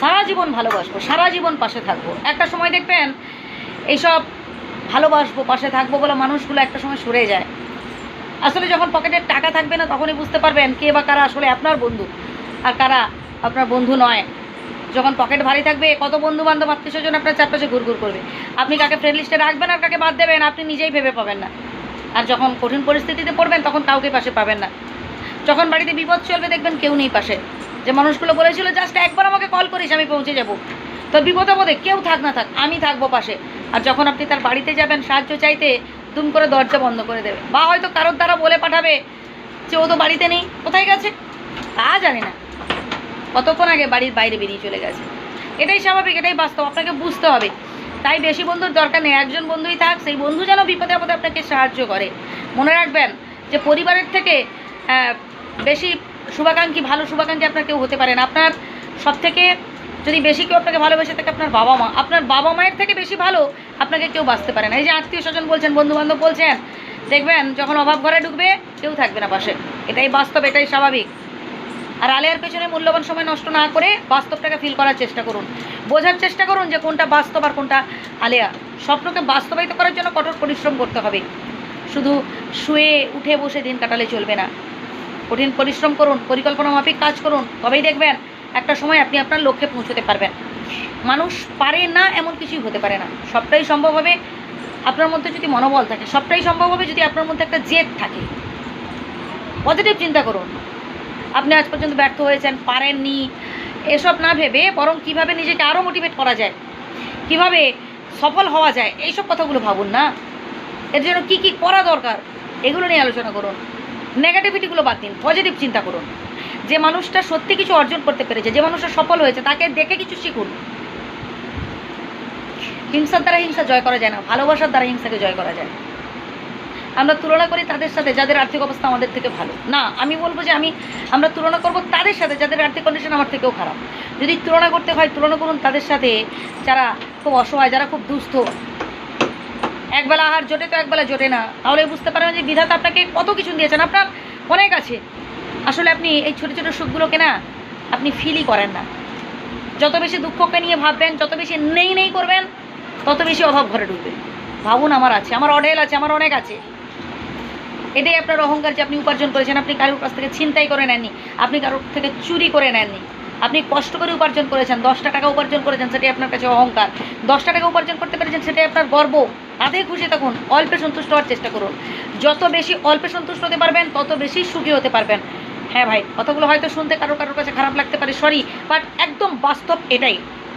সারা জীবন ভালোবাসবো, সারা জীবন পাশে থাকব। একটা সময় দেখবেন, এইসব ভালোবাসবো, পাশে থাকব বলে মানুষগুলো একটা সময় সরে যায়। আসলে যখন পকেটে টাকা থাকবে না, তখনই বুঝতে পারবেন কে বা কারা আসলে আপনার বন্ধু আর কারা আপনার বন্ধু নয়। যখন পকেট ভারী থাকবে, কত বন্ধু বান্ধব আত্মীয় স্বজন আপনার চারপাশে ঘুরঘুর করবে। আপনি কাকে ফ্রেন্ড লিস্টে রাখবেন আর কাকে বাদ দেবেন, আপনি নিজেই ভেবে পাবেন না। আর যখন কঠিন পরিস্থিতিতে পড়বেন, তখন কাউকে পাশে পাবেন না। যখন বাড়িতে বিপদ চলবে, দেখবেন কেউ নেই পাশে। যে মানুষগুলো বলেছিল, জাস্ট একবার আমাকে কল করিস, আমি পৌঁছে যাব। তো বিপদ আপদে কেউ থাক না থাক, আমি থাকব পাশে। আর যখন আপনি তার বাড়িতে যাবেন, সাহায্য চাইতে, দুম করে দরজা বন্ধ করে দেবে বা হয়তো কারোর দ্বারা বলে পাঠাবে যে, ও তো বাড়িতে নেই, কোথায় গেছে? তা জানি না। কতক্ষণ আগে বাড়ির বাইরে বেরিয়ে চলে গেছে। এটাই স্বাভাবিক, এটাই বাস্তব, আপনাকে বুঝতে হবে। তাই বেশি বন্ধুর দরকার নেই, একজন বন্ধুই থাক, সেই বন্ধু যেন বিপদে আপদে আপনাকে সাহায্য করে। মনে রাখবেন যে, পরিবারের থেকে বেশি শুভাকাঙ্ক্ষী, ভালো শুভাকাঙ্ক্ষী আপনার কেউ হতে পারে না। আপনার সব থেকে যদি বেশি কেউ আপনাকে ভালোবেসে থাকে আপনার বাবা মা, আপনার বাবা মায়ের থেকে বেশি ভালো আপনাকে কেউ বাঁচতে পারে না। এই যে আত্মীয় স্বজন বলছেন বন্ধু বান্ধব বলছেন, দেখবেন যখন অভাব ঘরে ঢুকবে, কেউ থাকবে না পাশে। এটাই বাস্তব, এটাই স্বাভাবিক। আর আলেয়ার পেছনে মূল্যবান সময় নষ্ট না করে বাস্তবটাকে ফিল করার চেষ্টা করুন। বোঝার চেষ্টা করুন যে কোনটা বাস্তব আর কোনটা আলেয়া। স্বপ্নকে বাস্তবায়িত করার জন্য কঠোর পরিশ্রম করতে হবে। শুধু শুয়ে, উঠে বসে দিন কাটালে চলবে না। কঠিন পরিশ্রম করুন, পরিকল্পনা মাফিক কাজ করুন, তবেই দেখবেন একটা সময় আপনি আপনার লক্ষ্যে পৌঁছতে পারবেন। মানুষ পারে না এমন কিছুই হতে পারে না। সবটাই সম্ভব হবে আপনার মধ্যে যদি মনোবল থাকে, সবটাই সম্ভব হবে যদি আপনার মধ্যে একটা জেদ থাকে। পজিটিভ চিন্তা করুন। আপনি আজ পর্যন্ত ব্যর্থ হয়েছেন, পারেননি, এসব না ভেবে বরং কীভাবে নিজেকে আরও মোটিভেট করা যায়, কীভাবে সফল হওয়া যায়, এইসব কথাগুলো ভাবুন না। এর জন্য কী কী করা দরকার, এগুলো নিয়ে আলোচনা করুন। নেগেটিভিটিগুলো বাদ দিন পজিটিভ চিন্তা করুন। যে মানুষটা সত্যি কিছু অর্জন করতে পেরেছে, যে মানুষটা সফল হয়েছে, তাকে দেখে কিছু শিখুন। হিংসার দ্বারা হিংসা জয় করা যায় না, ভালোবাসার দ্বারা হিংসাকে জয় করা যায়। আমরা তুলনা করি তাদের সাথে, যাদের আর্থিক অবস্থা আমাদের থেকে ভালো। না, আমি বলব যে আমি, আমরা তুলনা করব তাদের সাথে, যাদের আর্থিক কন্ডিশন আমার থেকেও খারাপ। যদি তুলনা করতে হয়, তুলনা করুন তাদের সাথে, যারা খুব অসহায়, যারা খুব দুস্থ একবেলা আহার জোটে তো একবেলা জোটে না। তাহলে বুঝতে পারেন যে বিধাতা আপনাকে কত কিছু দিয়েছেন। আপনার অনেক আছে। আসলে আপনি এই ছোটো ছোটো সুখগুলোকে না আপনি ফিলই করেন না। যত বেশি দুঃখকে নিয়ে ভাববেন, যত বেশি নেই নেই করবেন, তত বেশি অভাব ঘরে ঢুকবে। ভাবুন আমার আছে, আমার অঢেল আছে, আমার অনেক আছে। এটাই আপনার অহংকার যে আপনি উপার্জন করেছেন। আপনি কারোর কাছ থেকে ছিনতাই করে নেননি। আপনি কারোর থেকে চুরি করে নেননি। আপনি কষ্ট করে উপার্জন করেছেন। দশটা টাকা উপার্জন করেছেন, সেটাই আপনার কাছে অহংকার। দশটা টাকা উপার্জন করতে পেরেছেন, সেটাই আপনার গর্ব। তাতেই খুশি থাকুন, অল্পে সন্তুষ্ট হওয়ার চেষ্টা করুন। যত বেশি অল্পে সন্তুষ্ট হতে পারবেন, তত বেশি সুখী হতে পারবেন। হ্যাঁ ভাই, কথাগুলো হয়তো শুনতে কারও কারোর কাছে খারাপ লাগতে পারে সরি বাট একদম বাস্তব এটাই।